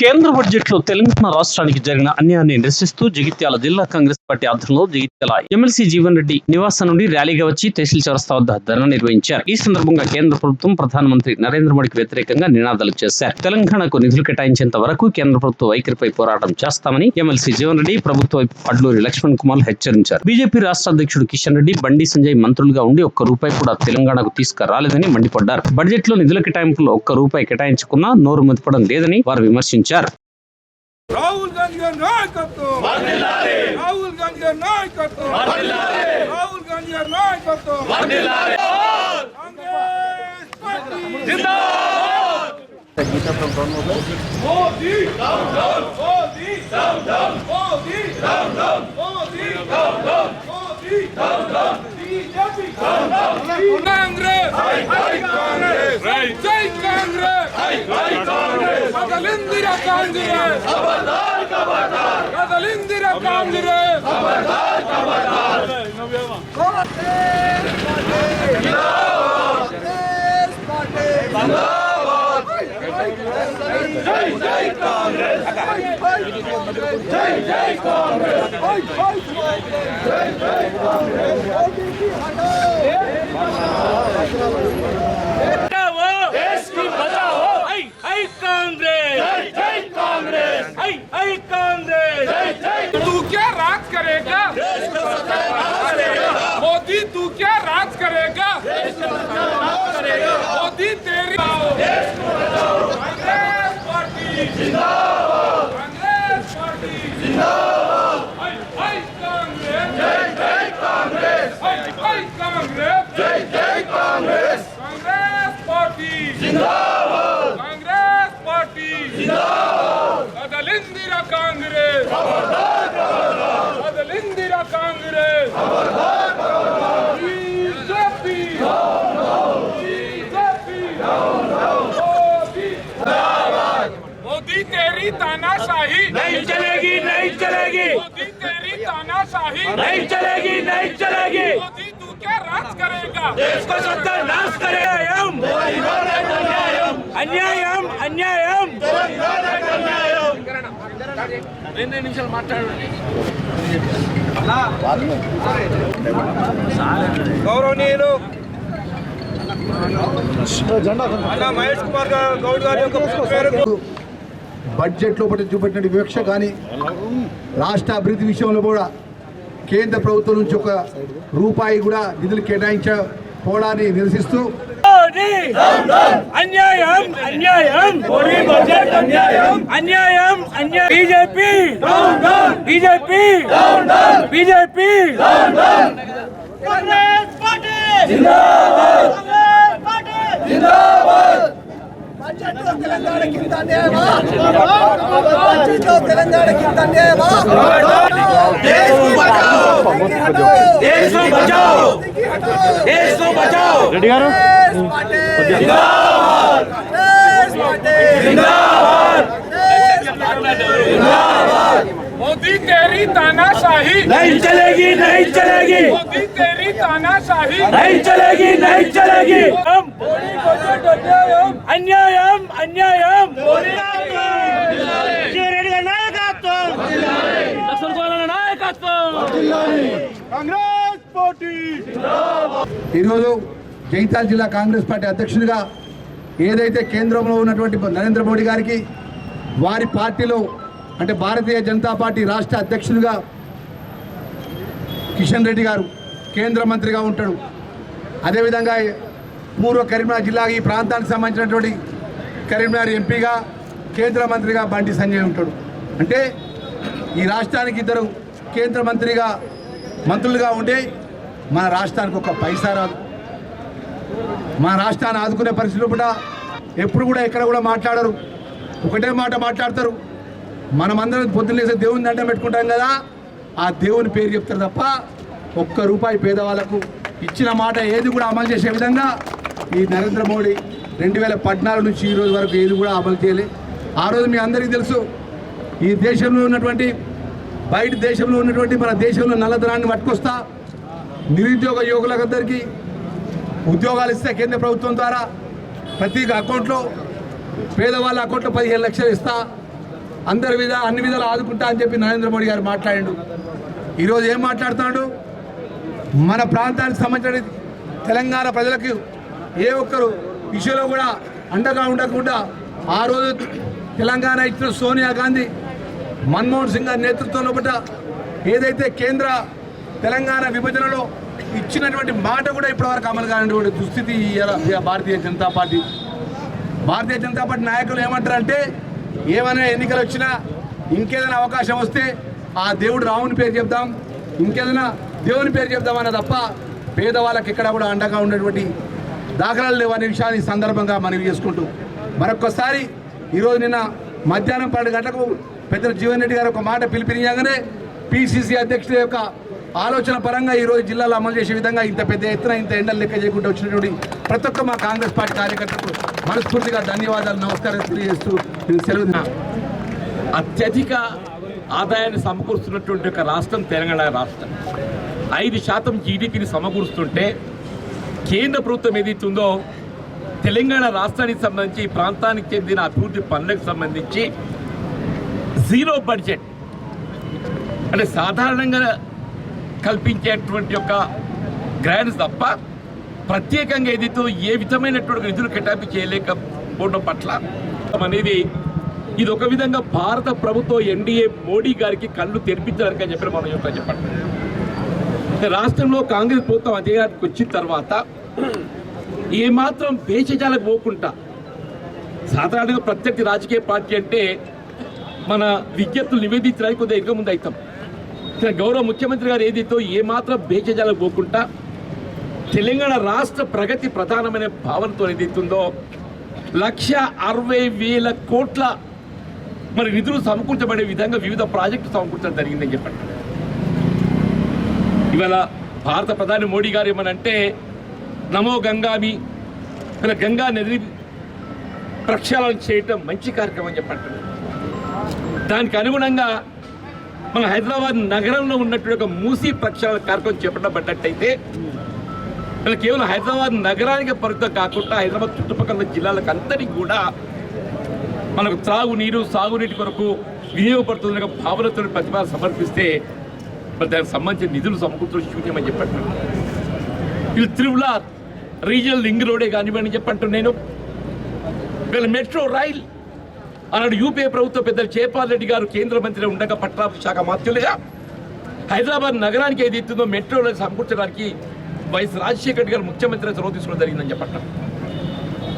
కేంద్ర బడ్జెట్లో తెలంగాణ రాష్ట్రానికి జరిగిన అన్యాయాన్ని నిరసిస్తూ జగిత్యాల జిల్లా కాంగ్రెస్ పార్టీ ఆధ్వర్యంలో జగిత్యాల ఎమ్మెల్సీ జీవన్ రెడ్డి నివాసం నుండి ర్యాలీగా వచ్చి తహసీల్ చౌరస్తా వద్ద ధర్నా నిర్వహించారు. ఈ సందర్భంగా కేంద్ర ప్రభుత్వం ప్రధానమంత్రి నరేంద్ర మోడీకి వ్యతిరేకంగా నినాదాలు చేశారు. తెలంగాణకు నిధులు కేటాయించేంత వరకు కేంద్ర ప్రభుత్వ వైఖరిపై పోరాటం చేస్తామని ఎమ్మెల్సీ జీవన్ రెడ్డి ప్రభుత్వ అడ్లూరి లక్ష్మణ్ కుమార్ హెచ్చరించారు. బీజేపీ రాష్ట్ర అధ్యక్షుడు కిషన్ రెడ్డి బండి సంజయ్ మంత్రులుగా ఉండి ఒక్క రూపాయి కూడా తెలంగాణకు తీసుకురాలేదని మండిపడ్డారు. బడ్జెట్లో నిధుల కేటాయింపులో ఒక్క రూపాయి కేటాయించకున్నా నోరు మెదపడం లేదని వారు విమర్శించారు. రాహుల్ గాంధీ గారి నాయకత్వం రాహుల్ గాంధీ గారి నాయకత్వం రాహుల్ గాంధీ గారి నాయకత్వం Congress party Modi down down Modi down down Modi down down Modi down down Modi down down BJP down Congress! High, high Congress! Right. Jai Congress! High, high Congress! Kadalindira Congress! Abadar Kabadar! Kadalindira Congress! Abadar Kabadar! Congress! Congress! Congress! JJ Congress! JJ Congress! JJ Congress! JJ Congress! जय जय Congress. Congress party. जिंदाबाद। Congress party. जिंदाबाद। बदल इंदिरा कांग्रेस। खबरदार खबरदार। बदल इंदिरा कांग्रेस। खबरदार खबरदार। बीजेपी। बीजेपी। मोदी। जिंदाबाद मोदी तेरी तानाशाही। नहीं चलेगी नहीं चलेगी। मोदी तेरी तानाशाही। नहीं चलेगी नहीं चलेगी। मोदी అన్యాయం అన్యాయం రెండు నిమిషాలు మాట్లాడండి గౌరవనీయులు మహేష్ కుమార్ బడ్జెట్ లోపల చూపెట్టిన వివక్ష కానీ రాష్ట్ర అభివృద్ధి విషయంలో కూడా కేంద్ర ప్రభుత్వం నుంచి ఒక రూపాయి కూడా నిధులు కేటాయించకపోవడాన్ని నిరసిస్తూ అన్యాయం అన్యాయం! అన్యాయం! అన్యాయం అన్యాయం! BJP! BJP! BJP! Congress party! జిందాబాద్! కాంగ్రెస్ పార్టీ జిందాబాద్ తెలంగాణ కింద అన్యాయమా బడ్జెట్లో తెలంగాణ కింద అన్యాయమా देश को बचाओ देश को बचाओ देश को बचाओ కాంగ్రెస్ పార్టీ जिंदाबाद కాంగ్రెస్ పార్టీ जिंदाबाद मोदी तेरी तानाशाही नहीं चलेगी नहीं चलेगी मोदी तेरी तानाशाही नहीं चलेगी नहीं चलेगी हम अन्यायम अन्यायम నాయకత్వం నాయకత్వం ఈరోజు జగిత్యాల జిల్లా కాంగ్రెస్ పార్టీ అధ్యక్షుడిగా ఏదైతే కేంద్రంలో ఉన్నటువంటి నరేంద్ర మోడీ గారికి వారి పార్టీలో అంటే భారతీయ జనతా పార్టీ రాష్ట్ర అధ్యక్షుడిగా కిషన్ రెడ్డి గారు కేంద్ర మంత్రిగా ఉంటాడు. అదేవిధంగా పూర్వ కరీంనగర్ జిల్లాకి ఈ ప్రాంతానికి సంబంధించినటువంటి కరీంనగర్ ఎంపీగా కేంద్ర మంత్రిగా బండి సంజయ్ ఉంటాడు. అంటే ఈ రాష్ట్రానికి ఇద్దరు కేంద్ర మంత్రిగా మంత్రులుగా ఉండే మన రాష్ట్రానికి ఒక పైసా రాదు. మన రాష్ట్రాన్ని ఆదుకునే పరిస్థితులు కూడా ఎప్పుడు కూడా ఎక్కడ కూడా మాట్లాడరు. ఒకటే మాట మాట్లాడతారు. మనమందరం పొద్దున్నేసే దేవుని దండం పెట్టుకుంటాం కదా. ఆ దేవుని పేరు చెప్తారు తప్ప ఒక్క రూపాయి పేదవాళ్ళకు ఇచ్చిన మాట ఏది కూడా అమలు చేసే విధంగా ఈ నరేంద్ర మోడీ రెండు వేల పద్నాలుగు నుంచి ఈ రోజు వరకు ఏది కూడా అమలు చేయలే. ఆ రోజు మీ అందరికీ తెలుసు ఈ దేశంలో ఉన్నటువంటి బయట దేశంలో ఉన్నటువంటి మన దేశంలో నల్లధనాన్ని పట్టుకొస్తా నిరుద్యోగ యువకులందరికీ ఉద్యోగాలు ఇస్తే కేంద్ర ప్రభుత్వం ద్వారా ప్రతి అకౌంట్లో పేదవాళ్ళ అకౌంట్లో పదిహేను లక్షలు ఇస్తా అందరి విధ అన్ని విధాలు ఆదుకుంటా అని చెప్పి నరేంద్ర మోడీ గారు మాట్లాడు ఈరోజు ఏం మాట్లాడుతున్నాడు? మన ప్రాంతానికి సంబంధించిన తెలంగాణ ప్రజలకు ఏ ఒక్కరు విషయంలో కూడా అండగా ఉండకుండా ఆ రోజు తెలంగాణ ఇచ్చిన సోనియా గాంధీ మన్మోహన్ సింగ్ గారి నేతృత్వంలో పట్ల ఏదైతే కేంద్ర తెలంగాణ విభజనలో ఇచ్చినటువంటి మాట కూడా ఇప్పటివరకు అమలు కానటువంటి దుస్థితి భారతీయ జనతా పార్టీ. భారతీయ జనతా పార్టీ నాయకులు ఏమంటారంటే ఏమైనా ఎన్నికలు వచ్చినా ఇంకేదైనా అవకాశం వస్తే ఆ దేవుడు రాముని పేరు చెప్దాం. ఇంకేదైనా దేవుని పేరు చెప్దామన్న తప్ప పేదవాళ్ళకి ఎక్కడ కూడా అండగా ఉన్నటువంటి దాఖలాలు లేవనే విషయాన్ని సందర్భంగా మనవి చేసుకుంటూ మరొకసారి ఈరోజు నిన్న మధ్యాహ్నం పన్నెండు గంటలకు పెద్ద జీవన్ రెడ్డి గారు ఒక మాట పిలిపించగానే పిసిసి అధ్యక్షుడి యొక్క ఆలోచన పరంగా ఈరోజు జిల్లాలో అమలు చేసే విధంగా ఇంత పెద్ద ఎత్తున ఇంత ఎండలు లెక్క చేయకుండా వచ్చినటువంటి ప్రతి ఒక్క మా కాంగ్రెస్ పార్టీ కార్యకర్తలకు మనస్ఫూర్తిగా ధన్యవాదాలు నమస్కారం తెలియజేస్తూ నేను అత్యధిక ఆదాయాన్ని సమకూరుస్తున్నటువంటి ఒక రాష్ట్రం తెలంగాణ రాష్ట్రం. ఐదు శాతం జీడిపిని సమకూరుస్తుంటే కేంద్ర ప్రభుత్వం ఏదైతుందో తెలంగాణ రాష్ట్రానికి సంబంధించి ప్రాంతానికి చెందిన అభివృద్ధి పనులకు సంబంధించి జీరో బడ్జెట్ అంటే సాధారణంగా కల్పించేటువంటి యొక్క గ్రాంట్స్ తప్ప ప్రత్యేకంగా ఏదైతే ఏ విధమైనటువంటి నిధులు కేటాయింపు చేయలేకపోవడం పట్ల అనేది ఇది ఒక విధంగా భారత ప్రభుత్వం ఎన్డీఏ మోడీ గారికి కళ్ళు తెరిపించడానికి అని చెప్పి మనం యొక్క చెప్పండి. రాష్ట్రంలో కాంగ్రెస్ ప్రభుత్వం అధికారానికి వచ్చిన తర్వాత ఏమాత్రం దేశజాలకు పోకుండా సాధారణంగా ప్రత్యర్థి రాజకీయ పార్టీ అంటే మన విజ్ఞప్తులు నివేదించడానికి కొద్దిగా ఇంకా ముందు అవుతాం. గౌరవ ముఖ్యమంత్రి గారు ఏదైతే ఏమాత్రం భేషజాలకు పోకుండా తెలంగాణ రాష్ట్ర ప్రగతి ప్రధానమైన భావనతో ఏదైతుందో లక్ష అరవై వేల కోట్ల మరి నిధులు సమకూర్చబడే విధంగా వివిధ ప్రాజెక్టులు సమకూర్చడం జరిగిందని చెప్పండి ఇవాళ భారత ప్రధాని మోడీ గారు ఏమనంటే నమో గంగామి ఇలా గంగా నది ప్రక్షాళన చేయటం మంచి కార్యక్రమం చెప్పండి దానికి అనుగుణంగా మన హైదరాబాద్ నగరంలో ఉన్నటువంటి ఒక మూసీ ప్రక్షాళన కార్యక్రమం చేపట్టబడ్డట్టయితే ఇలా కేవలం హైదరాబాద్ నగరానికి పరిమితం కాకుండా హైదరాబాద్ చుట్టుపక్కల జిల్లాలకు అంతటికి కూడా మనకు త్రాగునీరు సాగునీటి కొరకు వినియోగపడుతున్న భావనతో ప్రతిభ సమర్పిస్తే మరి దానికి సంబంధించిన నిధులు సమకూర్చడం శూన్యమని చెప్పండి వీళ్ళు త్రివుల రీజనల్ లింక్ రోడే కానివ్వండి చెప్పంటున్నాను నేను. వీళ్ళ మెట్రో రైల్ అన్నాడు యూపీఏ ప్రభుత్వ పెద్దలు జయపాల్ రెడ్డి గారు కేంద్ర మంత్రి ఉండగా పట్టణ శాఖ మంత్రులుగా. హైదరాబాద్ నగరానికి ఏది ఇస్తుందో మెట్రో సమకూర్చడానికి వైఎస్ రాజశేఖర రెడ్డి గారు ముఖ్యమంత్రి చొరవ తీసుకోవడం జరిగిందని చెప్పండి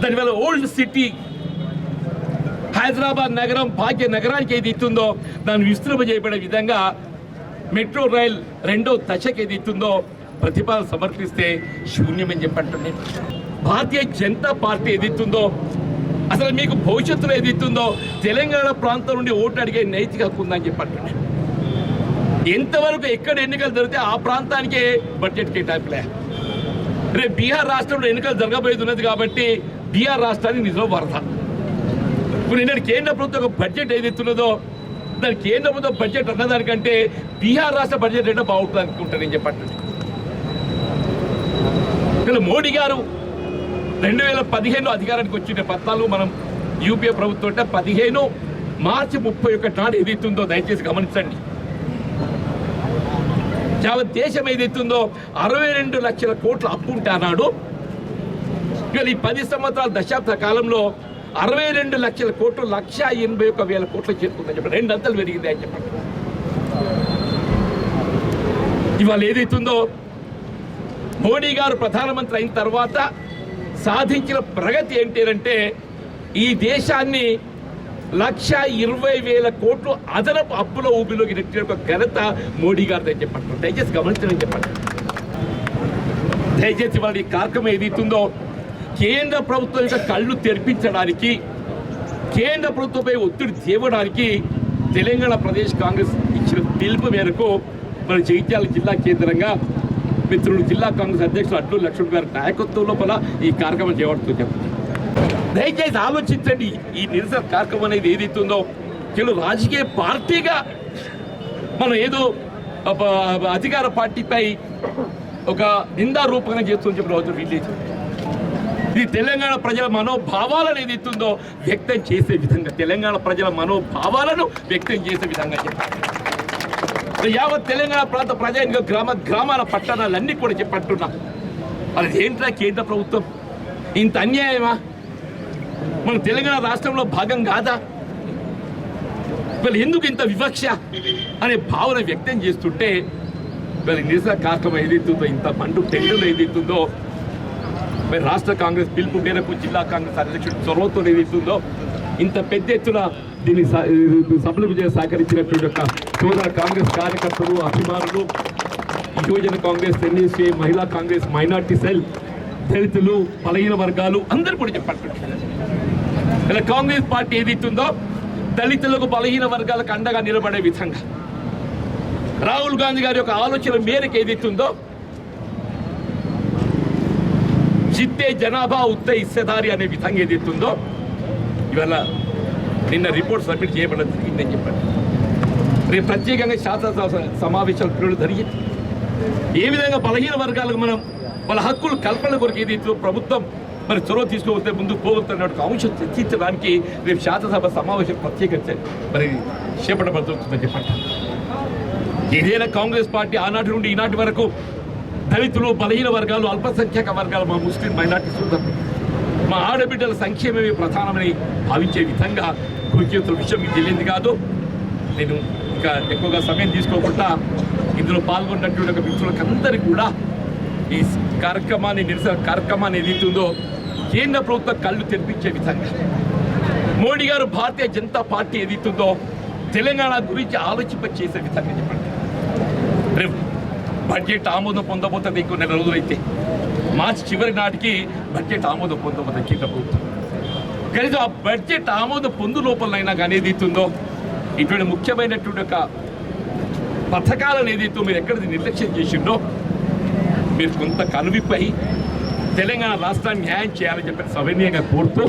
దానివల్ల ఓల్డ్ సిటీ హైదరాబాద్ నగరం భాగ్య నగరానికి ఏది ఇస్తుందో దాన్ని విస్తృత చేయబడే విధంగా మెట్రో రైల్ రెండో దశకు ఏది ఇస్తుందో ప్రతిపాదన సమర్పిస్తే శూన్యమని చెప్పంటుంది. భారతీయ జనతా పార్టీ ఏది ఇస్తుందో అసలు మీకు భవిష్యత్తులో ఏది ఇస్తుందో తెలంగాణ ప్రాంతం నుండి ఓటు అడిగే నైతిక హక్కు ఉందని చెప్పంటుంది. ఎంతవరకు ఎక్కడ ఎన్నికలు జరిగితే ఆ ప్రాంతానికే బడ్జెట్ కేటాయింపులే. రేపు బీహార్ రాష్ట్రంలో ఎన్నికలు జరగబోయేది కాబట్టి బీహార్ రాష్ట్రానికి నిజం వరద. ఇప్పుడు నిన్న కేంద్ర ప్రభుత్వం ఒక బడ్జెట్ ఏది ఇస్తున్నదో దాని కేంద్ర ప్రభుత్వం బడ్జెట్ అన్నదానికంటే బీహార్ రాష్ట్ర బడ్జెట్ ఏంటో బాగుంటుంది అనుకుంటాను నేను చెప్పండి ఇక్కడ మోడీ గారు రెండు వేల పదిహేను అధికారానికి వచ్చిన పత్రాలు మనం యూపీఏ ప్రభుత్వం అంటే పదిహేను మార్చి ముప్పై ఒకటి నాడు ఏదైతుందో దయచేసి గమనించండి. యావత్ దేశం ఏదైతుందో అరవై రెండు లక్షల కోట్ల అప్పు ఉంటే అన్నాడు ఇవాళ ఈ పది సంవత్సరాల దశాబ్ద కాలంలో అరవై రెండు లక్షల కోట్లు లక్ష ఎనభై ఒక వేల కోట్లు చేరుకుందని చెప్పి రెండు అంతలు పెరిగింది అని చెప్పండి. ఇవాళ ఏదైతుందో మోడీ గారు ప్రధానమంత్రి అయిన తర్వాత సాధించిన ప్రగతి ఏంటి అంటే ఈ దేశాన్ని లక్ష ఇరవై వేల కోట్లు అదనపు అప్పుల ఊబిలోకి నెట్టిన ఒక ఘనత మోడీ గారితో చెప్పండి. దయచేసి గమనించడం చెప్పండి. దయచేసి వాళ్ళ కార్యక్రమం ఏదైతుందో కేంద్ర ప్రభుత్వం యొక్క కళ్ళు తెరిపించడానికి కేంద్ర ప్రభుత్వంపై ఒత్తిడి తేవడానికి తెలంగాణ ప్రదేశ్ కాంగ్రెస్ ఇచ్చిన పిలుపు మేరకు మన జగిత్యాల జిల్లా కేంద్రంగా మిత్రుడు జిల్లా కాంగ్రెస్ అధ్యక్షుడు అడ్డు లక్ష్మణ్ గారి నాయకత్వం లోపల ఈ కార్యక్రమం చేపడుతూ చెప్తుంది దయచేసి ఆలోచించండి ఈ నిరసన కార్యక్రమం అనేది ఏదైతుందో. కేవలం రాజకీయ పార్టీగా మనం ఏదో అధికార పార్టీపై ఒక నిందారూపంగా చేస్తుందని చెప్పి రోజు వీళ్ళు ఇది తెలంగాణ ప్రజల మనోభావాలను ఏదైతుందో వ్యక్తం చేసే విధంగా తెలంగాణ ప్రజల మనోభావాలను వ్యక్తం చేసే విధంగా చెప్పాలి యావత్ తెలంగాణ ప్రాంత ప్రజానిక గ్రామ గ్రామాల పట్టణాలన్నీ కూడా చెప్పట్టున్నా అది ఏంట్రా కేంద్ర ప్రభుత్వం? ఇంత అన్యాయమా? మన తెలంగాణ రాష్ట్రంలో భాగం కాదా? వీళ్ళు ఎందుకు ఇంత వివక్ష అనే భావన వ్యక్తం చేస్తుంటే వీళ్ళ నిరసన కార్యక్రమం ఏదైతుందో ఇంత మండు టెండర్లు ఏదైతుందో మరి రాష్ట్ర కాంగ్రెస్ పిలుపు మేరకు జిల్లా కాంగ్రెస్ అధ్యక్షుడు చొరవతో ఏదైతుందో ఇంత పెద్ద ఎత్తున దీన్ని స- సభలు విజయ సహకరించినటువంటి యొక్క సోదర కాంగ్రెస్ కార్యకర్తలు అభిమానులు యువజన కాంగ్రెస్ ఎన్ఎస్ఏ మహిళా కాంగ్రెస్ మైనార్టీ సెల్ దళితులు బలహీన వర్గాలు అందరూ కూడా చెప్పట్టు ఇలా కాంగ్రెస్ పార్టీ ఏదైతుందో దళితులకు బలహీన వర్గాలకు అండగా నిలబడే విధంగా. రాహుల్ గాంధీ గారి యొక్క ఆలోచన మేరకు ఏదైతుందో చిత్తే జనాభా ఉత్త ఇస్సేదారి అనే విధంగా ఏదైతుందో ఇవాళ నిన్న రిపోర్ట్ సబ్మిట్ చేయబడడం జరిగిందని చెప్పండి. రేపు ప్రత్యేకంగా శాసనసభ సమావేశాలు పిల్లలు జరిగి ఏ విధంగా బలహీన వర్గాలకు మనం వాళ్ళ హక్కులు కల్పన కొరకు ఏదైతే ప్రభుత్వం మరి చొరవ తీసుకుపోతే ముందుకు పోతున్న అంశం చర్చించడానికి రేపు శాసనసభ సమావేశం ప్రత్యేక మరి చేపట్టబడుతుందని చెప్పండి. ఏదైనా కాంగ్రెస్ పార్టీ ఆనాటి నుండి ఈనాటి వరకు దళితులు బలహీన వర్గాలు అల్పసంఖ్యాక వర్గాలు మా ముస్లిం మైనార్టీ సోదరులు. మా ఆడబిడ్డల సంక్షేమమే ప్రధానమని భావించే విధంగా కృషి విషయం మీకు తెలియదు కాదు. నేను ఇంకా ఎక్కువగా సమయం తీసుకోకుండా ఇందులో పాల్గొన్నటువంటి ఒక మిత్రులకు అందరికీ కూడా ఈ కార్యక్రమాన్ని నిరసన కార్యక్రమాన్ని ఏదైతుందో కేంద్ర ప్రభుత్వం కళ్ళు తెరిపించే విధంగా. మోడీ గారు భారతీయ జనతా పార్టీ ఏదైతుందో తెలంగాణ గురించి ఆలోచింప చేసే విధంగా చెప్పండి. రేపు బడ్జెట్ ఆమోదం పొందబోతుంది ఇంకో నెల రోజులైతే. మార్చి చివరి నాటికి బడ్జెట్ ఆమోదం పొందబోతుంది కేంద్ర ప్రభుత్వం. కనీసం ఆ బడ్జెట్ ఆమోదం పొందు లోపలైనా కానీ ఏదైతుందో ఇటువంటి ముఖ్యమైనటువంటి ఒక పథకాలను ఏదైతే మీరు ఎక్కడ నిర్లక్ష్యం చేసిండో మీరు కొంత కనువిప్పై తెలంగాణ రాష్ట్రాన్ని న్యాయం చేయాలని చెప్పి సవినీయంగా కోరుతూ